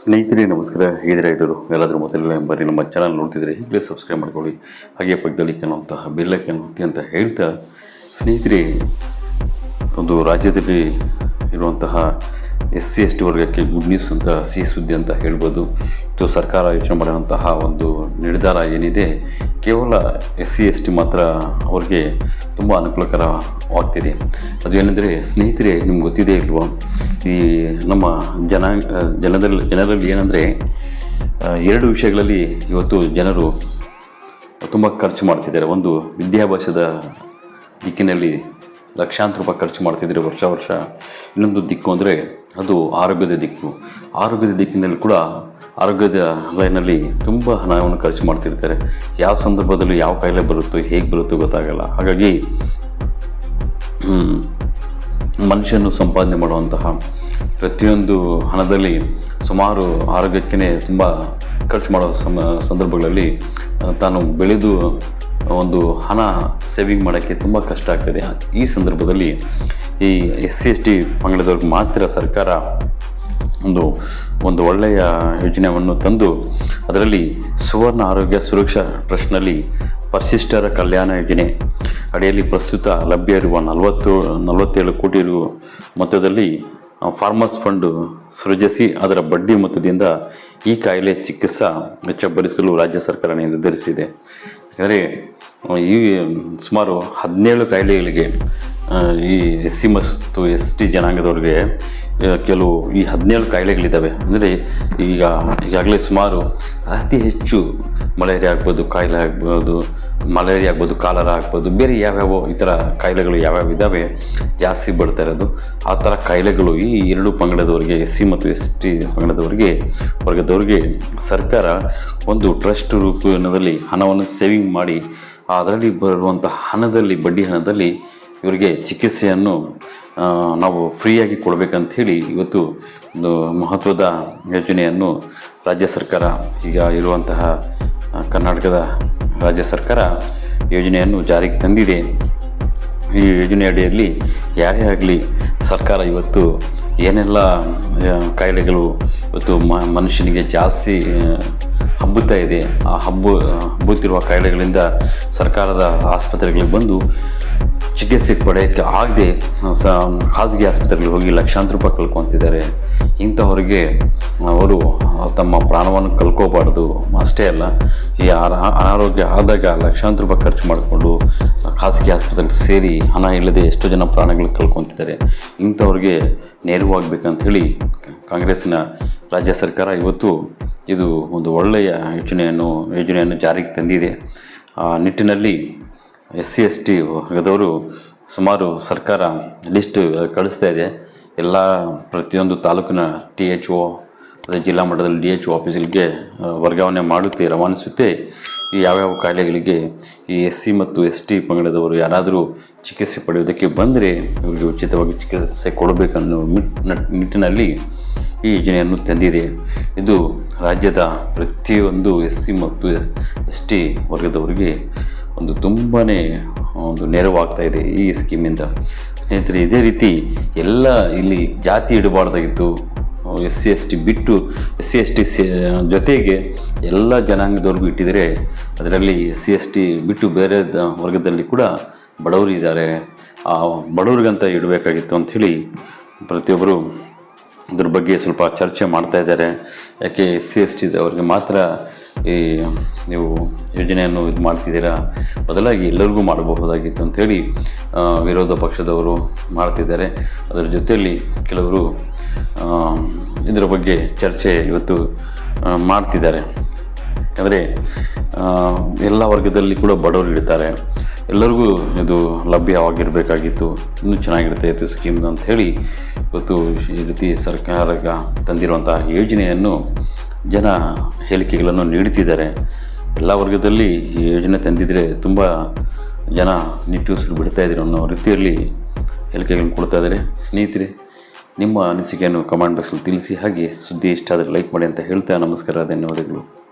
ಸ್ನೇಹಿತರೆ, ನಮಸ್ಕಾರ. ಹೇಗಿದ್ರೆ ಇಡೋರು ಎಲ್ಲಾದರೂ ಮೊದಲಿಲ್ಲ ಎಂಬರಿ ನಮ್ಮ ಚಾನಲ್ ನೋಡ್ತಿದ್ರೆ ಈಗಲೇ ಸಬ್ಸ್ಕ್ರೈಬ್ ಮಾಡ್ಕೊಳ್ಳಿ. ಹಾಗೆ ಪಕ್ಕದಲ್ಲಿ ಕೆಲವಂತಹ ಬಿಲ್ಲಕ್ಕೆ ಒತ್ತಿ ಅಂತ ಹೇಳ್ತಾ, ಸ್ನೇಹಿತರೆ, ಒಂದು ರಾಜ್ಯದಲ್ಲಿ ಇರುವಂತಹ ಎಸ್ ಸಿ ಎಸ್ ಟಿ ವರ್ಗಕ್ಕೆ ಗುಡ್ ನ್ಯೂಸ್ ಅಂತ ಸಿಹಿ ಸುದ್ದಿ ಅಂತ ಹೇಳ್ಬೋದು. ಇದು ಸರ್ಕಾರ ಯೋಚನೆ ಮಾಡಿರುವಂತಹ ಒಂದು ನಿರ್ಧಾರ ಏನಿದೆ, ಕೇವಲ ಎಸ್ ಸಿ ಎಸ್ ಟಿ ಮಾತ್ರ ಅವ್ರಿಗೆ ತುಂಬ ಅನುಕೂಲಕರವಾಗ್ತಿದೆ. ಅದು ಏನೆಂದರೆ, ಸ್ನೇಹಿತರೆ, ನಿಮ್ಗೆ ಗೊತ್ತಿದೆ ಇಲ್ವೋ? ಈ ನಮ್ಮ ಜನ ಜನದಲ್ಲಿ ಜನರಲ್ಲಿ ಏನಂದರೆ ಎರಡು ವಿಷಯಗಳಲ್ಲಿ ಇವತ್ತು ಜನರು ತುಂಬ ಖರ್ಚು ಮಾಡ್ತಿದ್ದಾರೆ. ಒಂದು ವಿದ್ಯಾಭ್ಯಾಸದ ದಿಕ್ಕಿನಲ್ಲಿ ಲಕ್ಷಾಂತರ ರೂಪಾಯಿ ಖರ್ಚು ಮಾಡ್ತಿದ್ದಾರೆ ವರ್ಷ ವರ್ಷ. ಇನ್ನೊಂದು ದಿಕ್ಕು ಅಂದರೆ ಅದು ಆರೋಗ್ಯದ ದಿಕ್ಕು. ಆರೋಗ್ಯದ ದಿಕ್ಕಿನಲ್ಲಿ ಕೂಡ ಆರೋಗ್ಯದ ಲೈನಲ್ಲಿ ತುಂಬ ಹಣವನ್ನು ಖರ್ಚು ಮಾಡ್ತಿರ್ತಾರೆ. ಯಾವ ಸಂದರ್ಭದಲ್ಲಿ ಯಾವ ಕಾಯಿಲೆ ಬರುತ್ತೋ, ಹೇಗೆ ಬರುತ್ತೋ ಗೊತ್ತಾಗಲ್ಲ. ಹಾಗಾಗಿ ಮನುಷ್ಯನು ಸಂಪಾದನೆ ಮಾಡುವಂತಹ ಪ್ರತಿಯೊಂದು ಹಣದಲ್ಲಿ ಸುಮಾರು ಆರೋಗ್ಯಕ್ಕೇ ತುಂಬ ಖರ್ಚು ಮಾಡೋ ಸಂದರ್ಭಗಳಲ್ಲಿ ತಾನು ಬೆಳೆದು ಒಂದು ಹಣ ಸೇವಿಂಗ್ ಮಾಡೋಕ್ಕೆ ತುಂಬ ಕಷ್ಟ ಆಗ್ತದೆ. ಈ ಸಂದರ್ಭದಲ್ಲಿ ಈ ಎಸ್ ಸಿ ಎಸ್ ಟಿ ಪಂಗಡದವ್ರಿಗೆ ಮಾತ್ರ ಸರ್ಕಾರ ಒಂದು ಒಂದು ಒಳ್ಳೆಯ ಯೋಜನೆಯನ್ನು ತಂದು, ಅದರಲ್ಲಿ ಸುವರ್ಣ ಆರೋಗ್ಯ ಸುರಕ್ಷಾ ಟ್ರಸ್ಟ್ನಲ್ಲಿ ಪರಿಶಿಷ್ಟರ ಕಲ್ಯಾಣ ಯೋಜನೆ ಅಡಿಯಲ್ಲಿ ಪ್ರಸ್ತುತ ಲಭ್ಯ ಇರುವ ನಲವತ್ತು, ನಲವತ್ತೇಳು ಕೋಟಿ ರು ಮೊತ್ತದಲ್ಲಿ ಫಾರ್ಮರ್ಸ್ ಫಂಡ್ ಸೃಜಿಸಿ ಅದರ ಬಡ್ಡಿ ಮೊತ್ತದಿಂದ ಈ ಕಾಯಿಲೆ ಚಿಕಿತ್ಸಾ ವೆಚ್ಚ ಭರಿಸಲು ರಾಜ್ಯ ಸರ್ಕಾರ ನಿರ್ಧರಿಸಿದೆ. ಯಾಕಂದರೆ ಈ ಸುಮಾರು ಹದಿನೇಳು ಕಾಯಿಲೆಗಳಿಗೆ ಈ ಎಸ್ ಸಿ ಮತ್ತು ಎಸ್ ಟಿ ಜನಾಂಗದವ್ರಿಗೆ ಕೆಲವು ಈ ಹದಿನೇಳು ಕಾಯಿಲೆಗಳಿದ್ದಾವೆ. ಅಂದರೆ ಈಗ ಈಗಾಗಲೇ ಸುಮಾರು ಅತಿ ಹೆಚ್ಚು ಮಲೇರಿಯಾ ಆಗ್ಬೋದು, ಕಾಯಿಲೆ ಆಗ್ಬೋದು, ಮಲೇರಿಯಾ ಆಗ್ಬೋದು, ಕಾಲರ ಆಗ್ಬೋದು, ಬೇರೆ ಯಾವ್ಯಾವ ಈ ಥರ ಕಾಯಿಲೆಗಳು ಯಾವ್ಯಾವ ಇದ್ದಾವೆ ಜಾಸ್ತಿ ಬರ್ತಾ ಇರೋದು. ಆ ಥರ ಕಾಯಿಲೆಗಳು ಈ ಎರಡು ಪಂಗಡದವರಿಗೆ, ಎಸ್ ಸಿ ಮತ್ತು ಎಸ್ ಟಿ ಪಂಗಡದವರಿಗೆ, ವರ್ಗದವರಿಗೆ ಸರ್ಕಾರ ಒಂದು ಟ್ರಸ್ಟ್ ರೂಪದಲ್ಲಿ ಹಣವನ್ನು ಸೇವಿಂಗ್ ಮಾಡಿ, ಅದರಲ್ಲಿ ಬರುವಂಥ ಹಣದಲ್ಲಿ, ಬಡ್ಡಿ ಹಣದಲ್ಲಿ ಇವರಿಗೆ ಚಿಕಿತ್ಸೆಯನ್ನು ನಾವು ಫ್ರೀಯಾಗಿ ಕೊಡಬೇಕಂಥೇಳಿ ಇವತ್ತು ಒಂದು ಮಹತ್ವದ ಯೋಜನೆಯನ್ನು ರಾಜ್ಯ ಸರ್ಕಾರ ಈಗ ಇರುವಂತಹ ಕರ್ನಾಟಕದ ರಾಜ್ಯ ಸರ್ಕಾರ ಯೋಜನೆಯನ್ನು ಜಾರಿಗೆ ತಂದಿದೆ. ಈ ಯೋಜನೆ ಅಡಿಯಲ್ಲಿ ಯಾರೇ ಆಗಲಿ ಸರ್ಕಾರ ಇವತ್ತು ಏನೆಲ್ಲ ಕಾಯಿಲೆಗಳು ಇವತ್ತು ಮನುಷ್ಯನಿಗೆ ಜಾಸ್ತಿ ಹಬ್ಬುತ್ತಾ ಇದೆ, ಆ ಹಬ್ಬು, ಹಬ್ಬುತ್ತಿರುವ ಕಾಯಿಲೆಗಳಿಂದ ಸರ್ಕಾರದ ಆಸ್ಪತ್ರೆಗಳಿಗೆ ಬಂದು ಚಿಕಿತ್ಸೆ ಪಡೆಯೋಕ್ಕೆ ಆಗದೆ ಖಾಸಗಿ ಆಸ್ಪತ್ರೆಗಳಿಗೆ ಹೋಗಿ ಲಕ್ಷಾಂತರ ರೂಪಾಯಿ ಕಳ್ಕೊತಿದ್ದಾರೆ. ಇಂಥವರಿಗೆ ಅವರು ತಮ್ಮ ಪ್ರಾಣವನ್ನು ಕಳ್ಕೋಬಾರ್ದು. ಅಷ್ಟೇ ಅಲ್ಲ, ಈ ಅನ- ಅನಾರೋಗ್ಯ ಆದಾಗ ಲಕ್ಷಾಂತರ ರೂಪಾಯಿ ಖರ್ಚು ಮಾಡಿಕೊಂಡು ಖಾಸಗಿ ಆಸ್ಪತ್ರೆಗೆ ಸೇರಿ ಹಣ ಇಲ್ಲದೆ ಎಷ್ಟೋ ಜನ ಪ್ರಾಣಗಳು ಕಳ್ಕೊತಿದ್ದಾರೆ. ಇಂಥವ್ರಿಗೆ ನೆರವಾಗಬೇಕಂತ ಹೇಳಿ ಕಾಂಗ್ರೆಸ್ಸಿನ ರಾಜ್ಯ ಸರ್ಕಾರ ಇವತ್ತು ಇದು ಒಂದು ಒಳ್ಳೆಯ ಯೋಜನೆಯನ್ನು ಯೋಜನೆಯನ್ನು ಜಾರಿಗೆ ತಂದಿದೆ. ಆ ನಿಟ್ಟಿನಲ್ಲಿ ಎಸ್ ಸಿ ಎಸ್ ಟಿ ವರ್ಗದವರು ಸುಮಾರು ಸರ್ಕಾರ ಲಿಸ್ಟ್ ಕಳಿಸ್ತಾ ಇದೆ. ಎಲ್ಲ ಪ್ರತಿಯೊಂದು ತಾಲೂಕಿನ ಟಿ ಎಚ್ ಒ ಅದೇ ಜಿಲ್ಲಾ ಮಟ್ಟದಲ್ಲಿ ಡಿ ಎಚ್ ಆಫೀಸ್ಗಳಿಗೆ ವರ್ಗಾವಣೆ ಮಾಡುತ್ತೆ, ರವಾನಿಸುತ್ತೆ. ಈ ಯಾವ್ಯಾವ ಕಾಯಿಲೆಗಳಿಗೆ ಈ ಎಸ್ ಸಿ ಮತ್ತು ಎಸ್ ಟಿ ಪಂಗಡದವರು ಯಾರಾದರೂ ಚಿಕಿತ್ಸೆ ಪಡೆಯುವುದಕ್ಕೆ ಬಂದರೆ ಇವರಿಗೆ ಉಚಿತವಾಗಿ ಚಿಕಿತ್ಸೆ ಕೊಡಬೇಕನ್ನೋ ನಿಟ್ಟಿನಲ್ಲಿ ಈ ಯೋಜನೆಯನ್ನು ತಂದಿದೆ. ಇದು ರಾಜ್ಯದ ಪ್ರತಿಯೊಂದು ಎಸ್ ಸಿ ಮತ್ತು ಎಸ್ ಟಿ ವರ್ಗದವರಿಗೆ ಒಂದು ತುಂಬಾ ಒಂದು ನೆರವಾಗ್ತಾ ಇದೆ ಈ ಸ್ಕೀಮಿಂದ. ಸ್ನೇಹಿತರೆ, ಇದೇ ರೀತಿ ಎಲ್ಲ ಇಲ್ಲಿ ಜಾತಿ ಇಡಬಾರ್ದಾಗಿತ್ತು. ಎಸ್ ಸಿ ಎಸ್ ಟಿ ಬಿಟ್ಟು ಎಸ್ ಸಿ ಎಸ್ ಟಿ ಜೊತೆಗೆ ಎಲ್ಲ ಜನಾಂಗದವ್ರಿಗೂ ಇಟ್ಟಿದರೆ ಅದರಲ್ಲಿ ಎಸ್ ಸಿ ಎಸ್ ಟಿ ಬಿಟ್ಟು ಬೇರೆ ವರ್ಗದಲ್ಲಿ ಕೂಡ ಬಡವರು ಇದ್ದಾರೆ. ಆ, ಬಡವ್ರಿಗಂತ ಇಡಬೇಕಾಗಿತ್ತು ಅಂಥೇಳಿ ಪ್ರತಿಯೊಬ್ಬರು ಅದ್ರ ಬಗ್ಗೆ ಸ್ವಲ್ಪ ಚರ್ಚೆ ಮಾಡ್ತಾ ಇದ್ದಾರೆ. ಯಾಕೆ ಎಸ್ ಸಿ ಎಸ್ ಟಿ ಅವ್ರಿಗೆ ಮಾತ್ರ ಈ ನೀವು ಯೋಜನೆಯನ್ನು ಇದು ಮಾಡ್ತಿದ್ದೀರಾ? ಬದಲಾಗಿ ಎಲ್ಲರಿಗೂ ಮಾಡಬಹುದಾಗಿತ್ತು ಅಂಥೇಳಿ ವಿರೋಧ ಪಕ್ಷದವರು ಮಾಡ್ತಿದ್ದಾರೆ. ಅದರ ಜೊತೆಯಲ್ಲಿ ಕೆಲವರು ಇದರ ಬಗ್ಗೆ ಚರ್ಚೆ ಇವತ್ತು ಮಾಡ್ತಿದ್ದಾರೆ. ಯಾಕಂದರೆ ಎಲ್ಲ ವರ್ಗದಲ್ಲಿ ಕೂಡ ಬಡವರು ಇರ್ತಾರೆ. ಎಲ್ಲರಿಗೂ ಇದು ಲಭ್ಯವಾಗಿರಬೇಕಾಗಿತ್ತು. ಇನ್ನೂ ಚೆನ್ನಾಗಿರುತ್ತೆ ಇದು ಸ್ಕೀಮ್ ಅಂತ ಹೇಳಿ ಇವತ್ತು ಈ ರೀತಿ ಸರ್ಕಾರ ತಂದಿರುವಂತಹ ಯೋಜನೆಯನ್ನು ಜನ ಹೇಳಿಕೆಗಳನ್ನು ನೀಡುತ್ತಿದ್ದಾರೆ. ಎಲ್ಲ ವರ್ಗದಲ್ಲಿ ಈ ಯೋಜನೆ ತಂದಿದ್ದರೆ ತುಂಬ ಜನ ನಿಟ್ಟುಸಿರು ಬಿಡ್ತಾಯಿದ್ರು ಅನ್ನೋ ರೀತಿಯಲ್ಲಿ ಹೇಳಿಕೆಗಳನ್ನು ಕೊಡ್ತಾ ಇದ್ದಾರೆ. ಸ್ನೇಹಿತರೆ, ನಿಮ್ಮ ಅನಿಸಿಕೆಯನ್ನು ಕಮೆಂಟ್ ಬಾಕ್ಸಲ್ಲಿ ತಿಳಿಸಿ, ಹಾಗೆ ಸುದ್ದಿ ಇಷ್ಟ ಆದರೆ ಲೈಕ್ ಮಾಡಿ ಅಂತ ಹೇಳ್ತಾ ನಮಸ್ಕಾರ, ಧನ್ಯವಾದಗಳು.